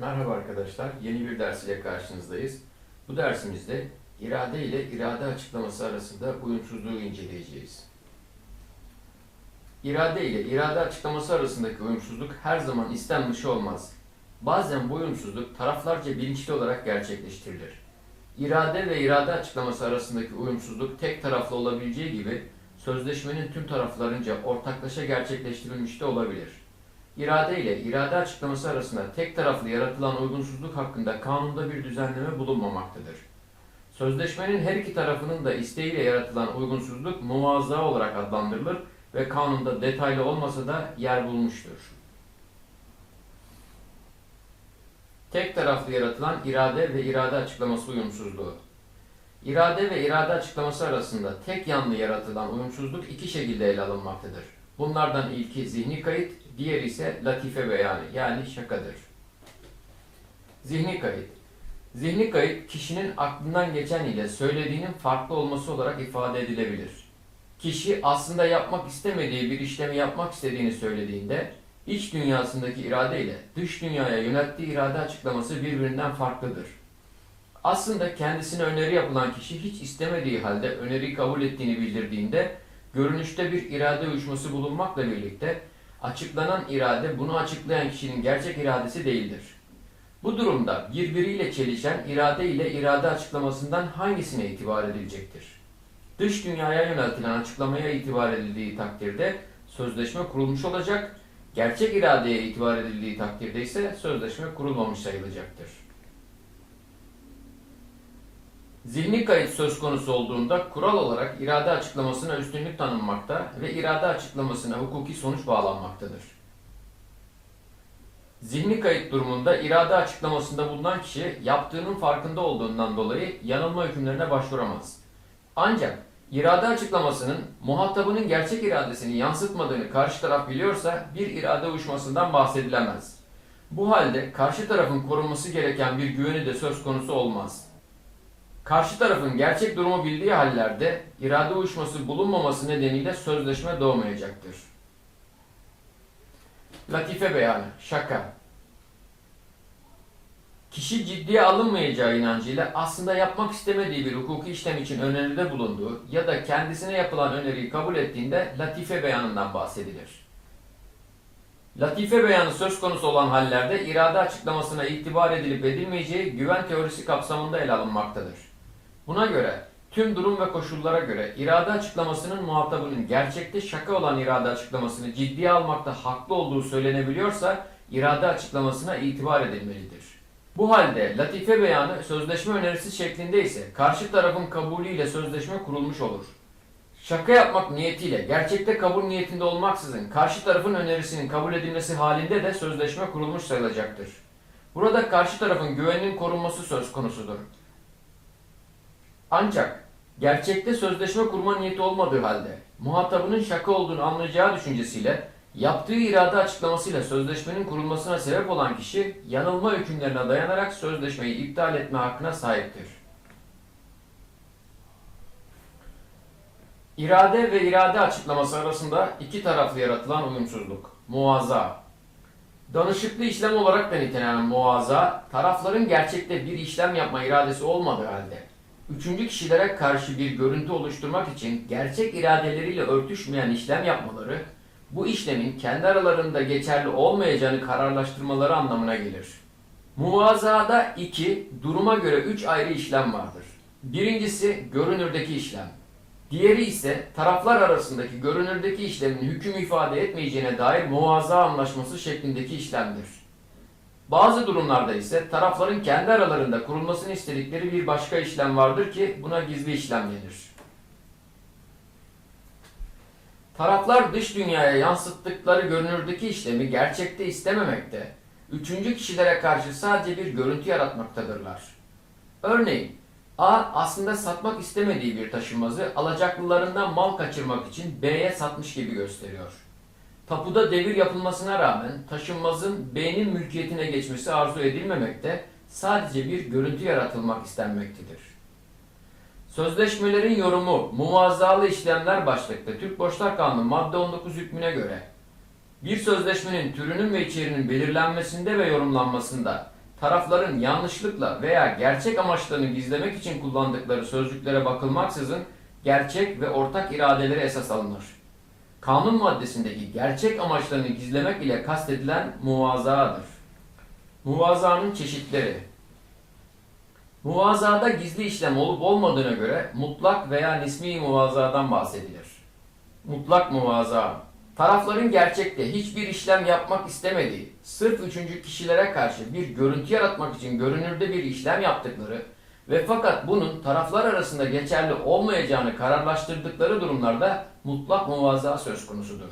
Merhaba arkadaşlar, yeni bir ders ile karşınızdayız. Bu dersimizde irade ile irade açıklaması arasında uyumsuzluğu inceleyeceğiz. İrade ile irade açıklaması arasındaki uyumsuzluk her zaman istenmiş olmaz. Bazen bu uyumsuzluk taraflarca bilinçli olarak gerçekleştirilir. İrade ve irade açıklaması arasındaki uyumsuzluk tek taraflı olabileceği gibi sözleşmenin tüm taraflarınca ortaklaşa gerçekleştirilmiş de olabilir. İrade ile irade açıklaması arasında tek taraflı yaratılan uygunsuzluk hakkında kanunda bir düzenleme bulunmamaktadır. Sözleşmenin her iki tarafının da isteğiyle yaratılan uygunsuzluk muvazaa olarak adlandırılır ve kanunda detaylı olmasa da yer bulmuştur. Tek taraflı yaratılan irade ve irade açıklaması uyumsuzluğu. İrade ve irade açıklaması arasında tek yanlı yaratılan uyumsuzluk iki şekilde ele alınmaktadır. Bunlardan ilki zihni kayıt, diğeri ise latife beyanı yani şakadır. Zihni kayıt. Zihni kayıt kişinin aklından geçen ile söylediğinin farklı olması olarak ifade edilebilir. Kişi aslında yapmak istemediği bir işlemi yapmak istediğini söylediğinde iç dünyasındaki irade ile dış dünyaya yönelttiği irade açıklaması birbirinden farklıdır. Aslında kendisine öneri yapılan kişi hiç istemediği halde öneriyi kabul ettiğini bildirdiğinde görünüşte bir irade uyuşması bulunmakla birlikte açıklanan irade bunu açıklayan kişinin gerçek iradesi değildir. Bu durumda birbiriyle çelişen irade ile irade açıklamasından hangisine itibar edilecektir? Dış dünyaya yöneltilen açıklamaya itibar edildiği takdirde sözleşme kurulmuş olacak, gerçek iradeye itibar edildiği takdirde ise sözleşme kurulmamış sayılacaktır. Zihni kayıt söz konusu olduğunda kural olarak irade açıklamasına üstünlük tanınmakta ve irade açıklamasına hukuki sonuç bağlanmaktadır. Zihni kayıt durumunda irade açıklamasında bulunan kişi yaptığının farkında olduğundan dolayı yanılma hükümlerine başvuramaz. Ancak irade açıklamasının muhatabının gerçek iradesini yansıtmadığını karşı taraf biliyorsa bir irade uyuşmasından bahsedilemez. Bu halde karşı tarafın korunması gereken bir güveni de söz konusu olmaz. Karşı tarafın gerçek durumu bildiği hallerde irade uyuşması bulunmaması nedeniyle sözleşme doğmayacaktır. Latife beyanı, şaka. Kişi ciddiye alınmayacağı inancıyla aslında yapmak istemediği bir hukuki işlem için öneride bulunduğu ya da kendisine yapılan öneriyi kabul ettiğinde latife beyanından bahsedilir. Latife beyanı söz konusu olan hallerde irade açıklamasına itibar edilip edilmeyeceği güven teorisi kapsamında ele alınmaktadır. Buna göre tüm durum ve koşullara göre irade açıklamasının muhatabının gerçekte şaka olan irade açıklamasını ciddiye almakta haklı olduğu söylenebiliyorsa irade açıklamasına itibar edilmelidir. Bu halde latife beyanı sözleşme önerisi şeklinde ise karşı tarafın kabulüyle sözleşme kurulmuş olur. Şaka yapmak niyetiyle gerçekte kabul niyetinde olmaksızın karşı tarafın önerisinin kabul edilmesi halinde de sözleşme kurulmuş sayılacaktır. Burada karşı tarafın güveninin korunması söz konusudur. Ancak gerçekte sözleşme kurma niyeti olmadığı halde muhatabının şaka olduğunu anlayacağı düşüncesiyle yaptığı irade açıklamasıyla sözleşmenin kurulmasına sebep olan kişi yanılma hükümlerine dayanarak sözleşmeyi iptal etme hakkına sahiptir. İrade ve irade açıklaması arasında iki taraflı yaratılan uyumsuzluk. Muvaza. Danışıklı işlem olarak da nitelenen muvaza, tarafların gerçekte bir işlem yapma iradesi olmadığı halde üçüncü kişilere karşı bir görüntü oluşturmak için gerçek iradeleriyle örtüşmeyen işlem yapmaları, bu işlemin kendi aralarında geçerli olmayacağını kararlaştırmaları anlamına gelir. Muvazada iki, duruma göre üç ayrı işlem vardır. Birincisi görünürdeki işlem. Diğeri ise taraflar arasındaki görünürdeki işlemin hüküm ifade etmeyeceğine dair muvaza anlaşması şeklindeki işlemdir. Bazı durumlarda ise tarafların kendi aralarında kurulmasını istedikleri bir başka işlem vardır ki buna gizli işlem denir. Taraflar dış dünyaya yansıttıkları görünürdeki işlemi gerçekte istememekte, üçüncü kişilere karşı sadece bir görüntü yaratmaktadırlar. Örneğin, A aslında satmak istemediği bir taşınmazı alacaklılarından mal kaçırmak için B'ye satmış gibi gösteriyor. Tapuda devir yapılmasına rağmen taşınmazın B'nin mülkiyetine geçmesi arzu edilmemekte, sadece bir görüntü yaratılmak istenmektedir. Sözleşmelerin yorumu muvazzalı işlemler başlıklı Türk Borçlar Kanunu madde 19 hükmüne göre bir sözleşmenin türünün ve içeriğinin belirlenmesinde ve yorumlanmasında tarafların yanlışlıkla veya gerçek amaçlarını gizlemek için kullandıkları sözcüklere bakılmaksızın gerçek ve ortak iradeleri esas alınır. Kanun maddesindeki gerçek amaçlarını gizlemek ile kastedilen muvazaadır. Muvazanın çeşitleri Muvazada gizli işlem olup olmadığına göre mutlak veya nismi muvazadan bahsedilir. Mutlak muvaza Tarafların gerçekte hiçbir işlem yapmak istemediği, sırf üçüncü kişilere karşı bir görüntü yaratmak için görünürde bir işlem yaptıkları ve fakat bunun taraflar arasında geçerli olmayacağını kararlaştırdıkları durumlarda mutlak muvaza söz konusudur.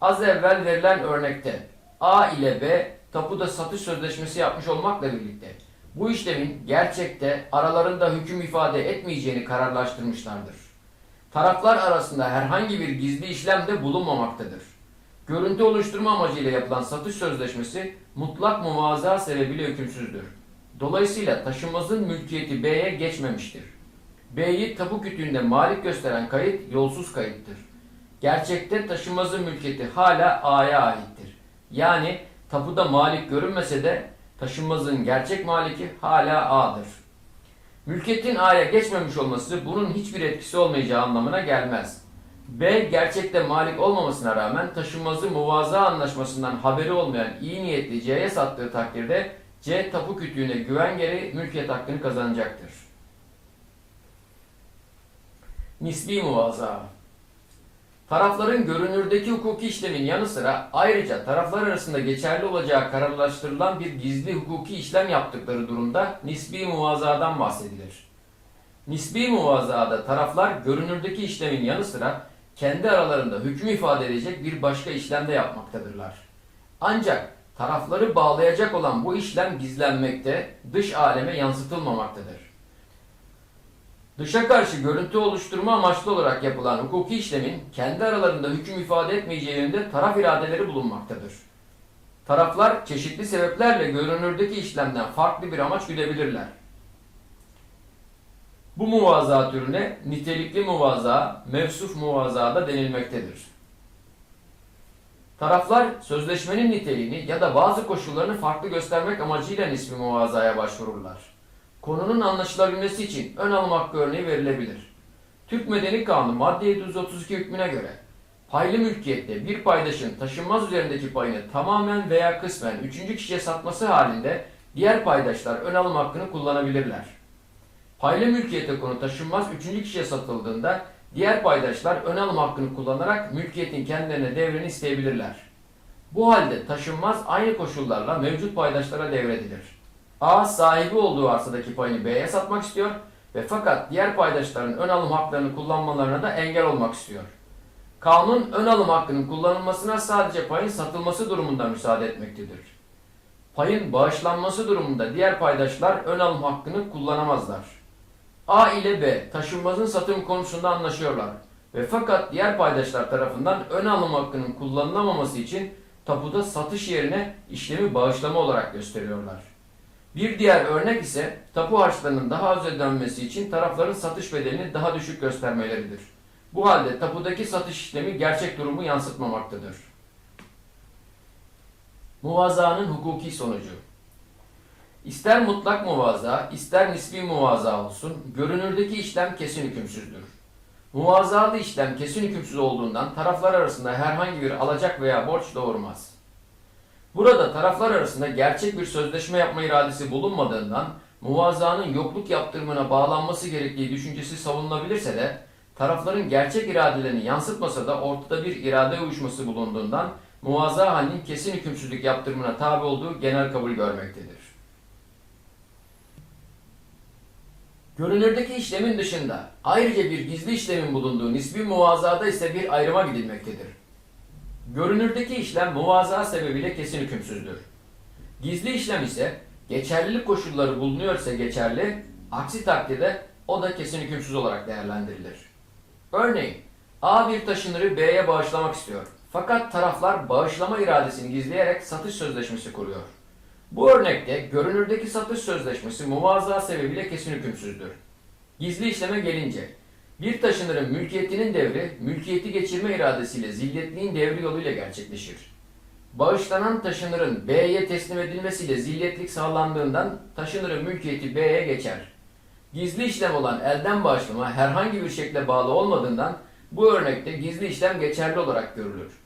Az evvel verilen örnekte A ile B tapuda satış sözleşmesi yapmış olmakla birlikte bu işlemin gerçekte aralarında hüküm ifade etmeyeceğini kararlaştırmışlardır. Taraflar arasında herhangi bir gizli işlem de bulunmamaktadır. Görüntü oluşturma amacıyla yapılan satış sözleşmesi mutlak muvaza sebebiyle hükümsüzdür. Dolayısıyla taşınmazın mülkiyeti B'ye geçmemiştir. B'yi tapu kütüğünde malik gösteren kayıt yolsuz kayıttır. Gerçekte taşınmazın mülkiyeti hala A'ya aittir. Yani tapuda malik görünmese de taşınmazın gerçek maliki hala A'dır. Mülkiyetin A'ya geçmemiş olması bunun hiçbir etkisi olmayacağı anlamına gelmez. B gerçekte malik olmamasına rağmen taşınmazı muvaza anlaşmasından haberi olmayan iyi niyetli C'ye sattığı takdirde C tapu kütüğüne güvengeli mülkiyet hakkını kazanacaktır. Nisbi muvaza Tarafların görünürdeki hukuki işlemin yanı sıra ayrıca taraflar arasında geçerli olacağı kararlaştırılan bir gizli hukuki işlem yaptıkları durumda nisbi muvazadan bahsedilir. Nisbi muvazada taraflar görünürdeki işlemin yanı sıra kendi aralarında hüküm ifade edecek bir başka işlemde yapmaktadırlar. Ancak tarafları bağlayacak olan bu işlem gizlenmekte, dış aleme yansıtılmamaktadır. Dışa karşı görüntü oluşturma amaçlı olarak yapılan hukuki işlemin kendi aralarında hüküm ifade etmeyeceği yönünde taraf iradeleri bulunmaktadır. Taraflar çeşitli sebeplerle görünürdeki işlemden farklı bir amaç güdebilirler. Bu muvaza türüne nitelikli muvaza, mevsuf muvaza da denilmektedir. Taraflar sözleşmenin niteliğini ya da bazı koşullarını farklı göstermek amacıyla nisbi muvazaya başvururlar. Konunun anlaşılabilmesi için ön alım hakkı örneği verilebilir. Türk Medeni Kanunu madde 732 hükmüne göre paylı mülkiyette bir paydaşın taşınmaz üzerindeki payını tamamen veya kısmen üçüncü kişiye satması halinde diğer paydaşlar ön alım hakkını kullanabilirler. Paylı mülkiyete konu taşınmaz üçüncü kişiye satıldığında diğer paydaşlar ön alım hakkını kullanarak mülkiyetin kendilerine devrini isteyebilirler. Bu halde taşınmaz aynı koşullarla mevcut paydaşlara devredilir. A sahibi olduğu arsadaki payını B'ye satmak istiyor ve fakat diğer paydaşların ön alım haklarını kullanmalarına da engel olmak istiyor. Kanun ön alım hakkının kullanılmasına sadece payın satılması durumunda müsaade etmektedir. Payın bağışlanması durumunda diğer paydaşlar ön alım hakkını kullanamazlar. A ile B taşınmazın satım konusunda anlaşıyorlar ve fakat diğer paydaşlar tarafından ön alım hakkının kullanılamaması için tapuda satış yerine işlemi bağışlama olarak gösteriyorlar. Bir diğer örnek ise tapu harçlarının daha az ödenmesi için tarafların satış bedelini daha düşük göstermeleridir. Bu halde tapudaki satış işlemi gerçek durumu yansıtmamaktadır. Muvazanın hukuki sonucu İster mutlak muvaza, ister nisbi muvaza olsun, görünürdeki işlem kesin hükümsüzdür. Muvazalı işlem kesin hükümsüz olduğundan taraflar arasında herhangi bir alacak veya borç doğurmaz. Burada taraflar arasında gerçek bir sözleşme yapma iradesi bulunmadığından muvazanın yokluk yaptırımına bağlanması gerektiği düşüncesi savunulabilirse de tarafların gerçek iradelerini yansıtmasa da ortada bir irade uyuşması bulunduğundan muvaza halinin kesin hükümsüzlük yaptırımına tabi olduğu genel kabul görmektedir. Görünürdeki işlemin dışında ayrıca bir gizli işlemin bulunduğu nisbi muvazada ise bir ayrıma gidilmektedir. Görünürdeki işlem muvaza sebebiyle kesin hükümsüzdür. Gizli işlem ise geçerlilik koşulları bulunuyorsa geçerli, aksi takdirde o da kesin hükümsüz olarak değerlendirilir. Örneğin A bir taşınırı B'ye bağışlamak istiyor. Fakat taraflar bağışlama iradesini gizleyerek satış sözleşmesi kuruyor. Bu örnekte görünürdeki satış sözleşmesi muvaza sebebiyle kesin hükümsüzdür. Gizli işleme gelince bir taşınırın mülkiyetinin devri, mülkiyeti geçirme iradesiyle zilletliğin devri yoluyla gerçekleşir. Bağışlanan taşınırın B'ye teslim edilmesiyle zilyetlik sağlandığından taşınırın mülkiyeti B'ye geçer. Gizli işlem olan elden bağışlama herhangi bir şekilde bağlı olmadığından bu örnekte gizli işlem geçerli olarak görülür.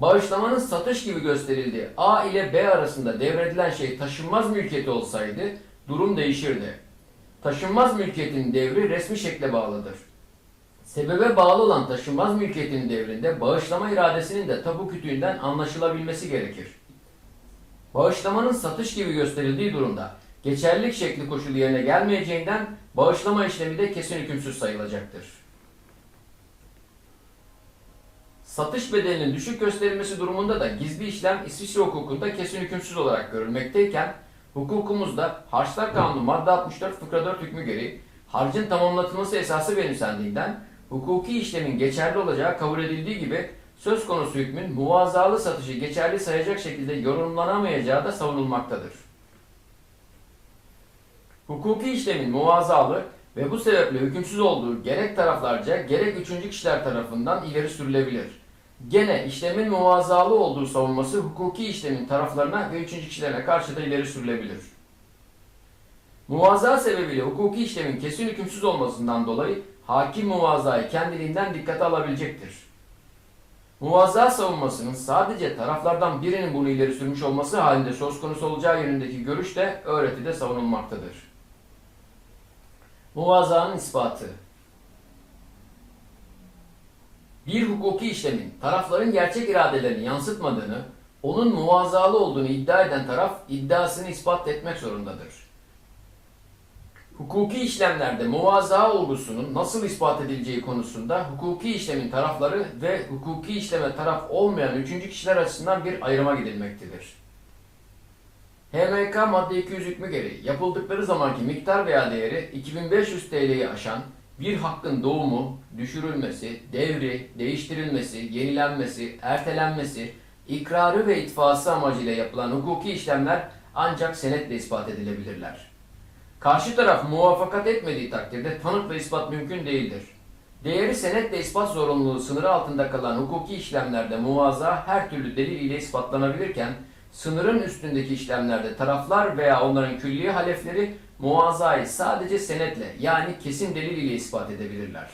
Bağışlamanın satış gibi gösterildiği A ile B arasında devredilen şey taşınmaz mülkiyeti olsaydı durum değişirdi. Taşınmaz mülkiyetin devri resmi şekle bağlıdır. Sebebe bağlı olan taşınmaz mülkiyetin devrinde bağışlama iradesinin de tapu kütüğünden anlaşılabilmesi gerekir. Bağışlamanın satış gibi gösterildiği durumda geçerlilik şekli koşulu yerine gelmeyeceğinden bağışlama işlemi de kesin hükümsüz sayılacaktır. Satış bedelinin düşük gösterilmesi durumunda da gizli işlem İsviçre hukukunda kesin hükümsüz olarak görülmekteyken hukukumuzda Harçlar Kanunu madde 64 fıkra 4 hükmü gereği harcın tamamlatılması esası benimsendiğinden hukuki işlemin geçerli olacağı kabul edildiği gibi söz konusu hükmün muvazalı satışı geçerli sayacak şekilde yorumlanamayacağı da savunulmaktadır. Hukuki işlemin muvazalı ve bu sebeple hükümsüz olduğu gerek taraflarca gerek üçüncü kişiler tarafından ileri sürülebilir. Gene işlemin muvazalı olduğu savunması hukuki işlemin taraflarına ve üçüncü kişilerine karşı da ileri sürülebilir. Muvaza sebebiyle hukuki işlemin kesin hükümsüz olmasından dolayı hakim muvazayı kendiliğinden dikkate alabilecektir. Muvaza savunmasının sadece taraflardan birinin bunu ileri sürmüş olması halinde söz konusu olacağı yönündeki görüş de öğretide savunulmaktadır. Muvazanın ispatı Bir hukuki işlemin tarafların gerçek iradelerini yansıtmadığını, onun muvazalı olduğunu iddia eden taraf iddiasını ispat etmek zorundadır. Hukuki işlemlerde muvaza olgusunun nasıl ispat edileceği konusunda hukuki işlemin tarafları ve hukuki işleme taraf olmayan üçüncü kişiler açısından bir ayrıma gidilmektedir. HMK madde 200 hükmü gereği yapıldıkları zamanki miktar veya değeri 2500 TL'yi aşan bir hakkın doğumu, düşürülmesi, devri, değiştirilmesi, yenilenmesi, ertelenmesi, ikrarı ve itfası amacıyla yapılan hukuki işlemler ancak senetle ispat edilebilirler. Karşı taraf muvaffakat etmediği takdirde tanık ve ispat mümkün değildir. Değeri senetle ispat zorunluluğu sınırı altında kalan hukuki işlemlerde muvaza her türlü delil ile ispatlanabilirken, sınırın üstündeki işlemlerde taraflar veya onların külliye halefleri muvazzayı sadece senetle yani kesin delil ile ispat edebilirler.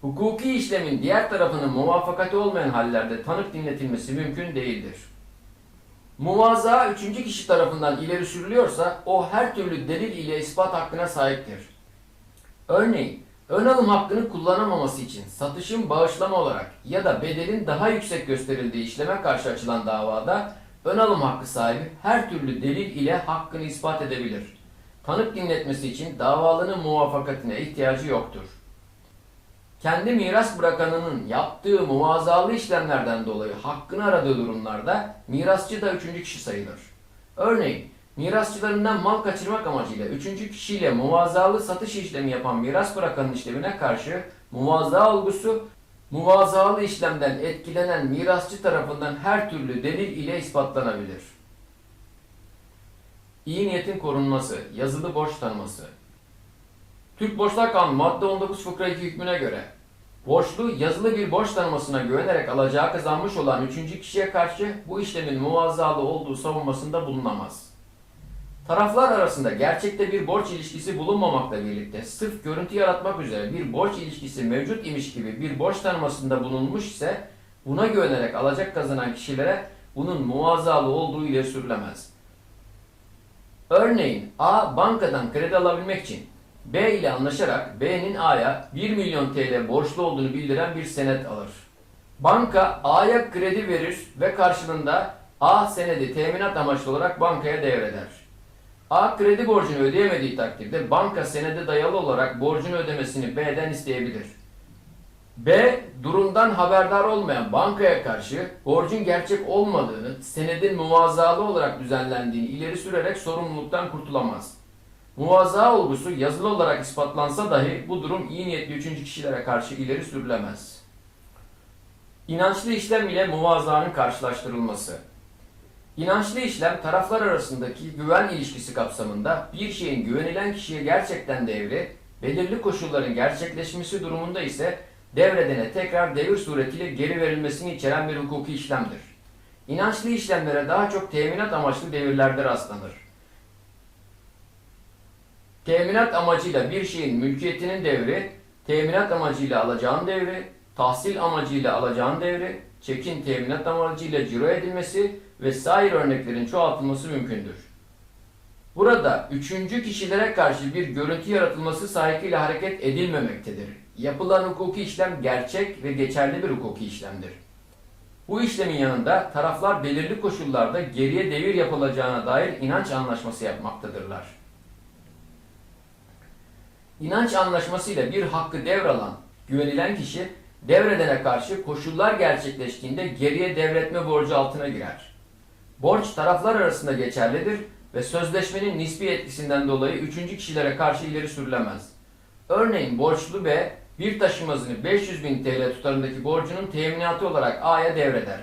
Hukuki işlemin diğer tarafının muvaffakati olmayan hallerde tanık dinletilmesi mümkün değildir. Muvazaa üçüncü kişi tarafından ileri sürülüyorsa o her türlü delil ile ispat hakkına sahiptir. Örneğin ön alım hakkını kullanamaması için satışın bağışlama olarak ya da bedelin daha yüksek gösterildiği işleme karşı açılan davada ön alım hakkı sahibi her türlü delil ile hakkını ispat edebilir. Tanık dinletmesi için davalının muvaffakatine ihtiyacı yoktur. Kendi miras bırakanının yaptığı muvazalı işlemlerden dolayı hakkını aradığı durumlarda mirasçı da üçüncü kişi sayılır. Örneğin mirasçılarından mal kaçırmak amacıyla üçüncü kişiyle muvazalı satış işlemi yapan miras bırakanın işlemine karşı muvaza olgusu muvazalı işlemden etkilenen mirasçı tarafından her türlü delil ile ispatlanabilir. İyi niyetin korunması, yazılı borç tanıması. Türk Borçlar Kanunu madde 19 fıkra 2 hükmüne göre borçlu yazılı bir borç tanımasına güvenerek alacağı kazanmış olan üçüncü kişiye karşı bu işlemin muvazzalı olduğu savunmasında bulunamaz. Taraflar arasında gerçekte bir borç ilişkisi bulunmamakla birlikte sırf görüntü yaratmak üzere bir borç ilişkisi mevcut imiş gibi bir borç tanımasında bulunmuş ise buna güvenerek alacak kazanan kişilere bunun muvazzalı olduğu ileri sürülemez. Örneğin A bankadan kredi alabilmek için B ile anlaşarak B'nin A'ya 1 milyon TL borçlu olduğunu bildiren bir senet alır. Banka A'ya kredi verir ve karşılığında A senedi teminat amaçlı olarak bankaya devreder. A kredi borcunu ödeyemediği takdirde banka senede dayalı olarak borcunu ödemesini B'den isteyebilir. B, durumdan haberdar olmayan bankaya karşı borcun gerçek olmadığını, senedin muvazzalı olarak düzenlendiğini ileri sürerek sorumluluktan kurtulamaz. Muvazza olgusu yazılı olarak ispatlansa dahi bu durum iyi niyetli üçüncü kişilere karşı ileri sürülemez. İnançlı işlem ile muvazzanın karşılaştırılması. İnançlı işlem taraflar arasındaki güven ilişkisi kapsamında bir şeyin güvenilen kişiye gerçekten devri, belirli koşulların gerçekleşmesi durumunda ise devredene tekrar devir suretiyle geri verilmesini içeren bir hukuki işlemdir. İnançlı işlemlere daha çok teminat amaçlı devirlerde rastlanır. Teminat amacıyla bir şeyin mülkiyetinin devri, teminat amacıyla alacağın devri, tahsil amacıyla alacağın devri, çekin teminat amacıyla ciro edilmesi ve sair örneklerin çoğaltılması mümkündür. Burada üçüncü kişilere karşı bir görüntü yaratılması sahikiyle hareket edilmemektedir. Yapılan hukuki işlem gerçek ve geçerli bir hukuki işlemdir. Bu işlemin yanında taraflar belirli koşullarda geriye devir yapılacağına dair inanç anlaşması yapmaktadırlar. İnanç anlaşmasıyla bir hakkı devralan, güvenilen kişi devredene karşı koşullar gerçekleştiğinde geriye devretme borcu altına girer. Borç taraflar arasında geçerlidir ve sözleşmenin nispi etkisinden dolayı üçüncü kişilere karşı ileri sürülemez. Örneğin borçlu B bir taşımazını 500 bin TL tutarındaki borcunun teminatı olarak A'ya devreder.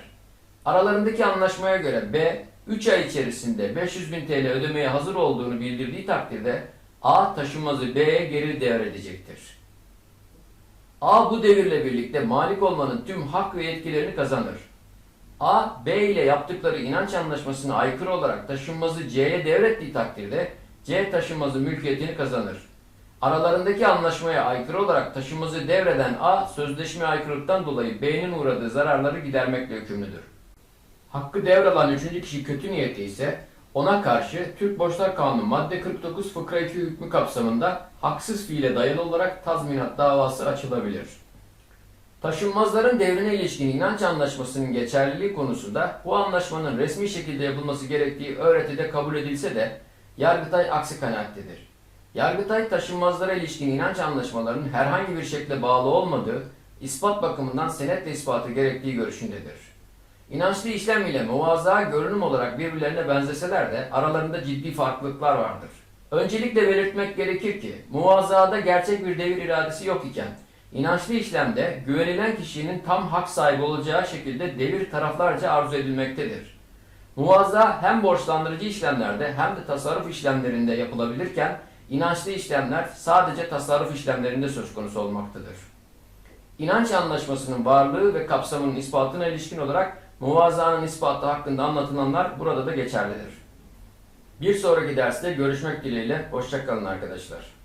Aralarındaki anlaşmaya göre B 3 ay içerisinde 500 bin TL ödemeye hazır olduğunu bildirdiği takdirde A taşınmazı B'ye geri devredecektir. A bu devirle birlikte malik olmanın tüm hak ve yetkilerini kazanır. A, B ile yaptıkları inanç anlaşmasına aykırı olarak taşınmazı C'ye devrettiği takdirde C taşınmazı mülkiyetini kazanır. Aralarındaki anlaşmaya aykırı olarak taşınmazı devreden A, sözleşmeye aykırılıktan dolayı B'nin uğradığı zararları gidermekle yükümlüdür. Hakkı devralan üçüncü kişi kötü niyetli ise ona karşı Türk Borçlar Kanunu madde 49 fıkra 2 hükmü kapsamında haksız fiile dayalı olarak tazminat davası açılabilir. Taşınmazların devrine ilişkin inanç anlaşmasının geçerliliği konusunda bu anlaşmanın resmi şekilde yapılması gerektiği öğretide kabul edilse de Yargıtay aksi kanaattedir. Yargıtay taşınmazlara ilişkin inanç anlaşmalarının herhangi bir şekilde bağlı olmadığı, ispat bakımından senetle ispatı gerektiği görüşündedir. İnançlı işlem ile muvazaa görünüm olarak birbirlerine benzeseler de aralarında ciddi farklılıklar vardır. Öncelikle belirtmek gerekir ki muvazaada gerçek bir devir iradesi yok iken inançlı işlemde güvenilen kişinin tam hak sahibi olacağı şekilde devir taraflarca arzu edilmektedir. Muvaza hem borçlandırıcı işlemlerde hem de tasarruf işlemlerinde yapılabilirken inançlı işlemler sadece tasarruf işlemlerinde söz konusu olmaktadır. İnanç anlaşmasının varlığı ve kapsamının ispatına ilişkin olarak muvazanın ispatı hakkında anlatılanlar burada da geçerlidir. Bir sonraki derste görüşmek dileğiyle, hoşçakalın arkadaşlar.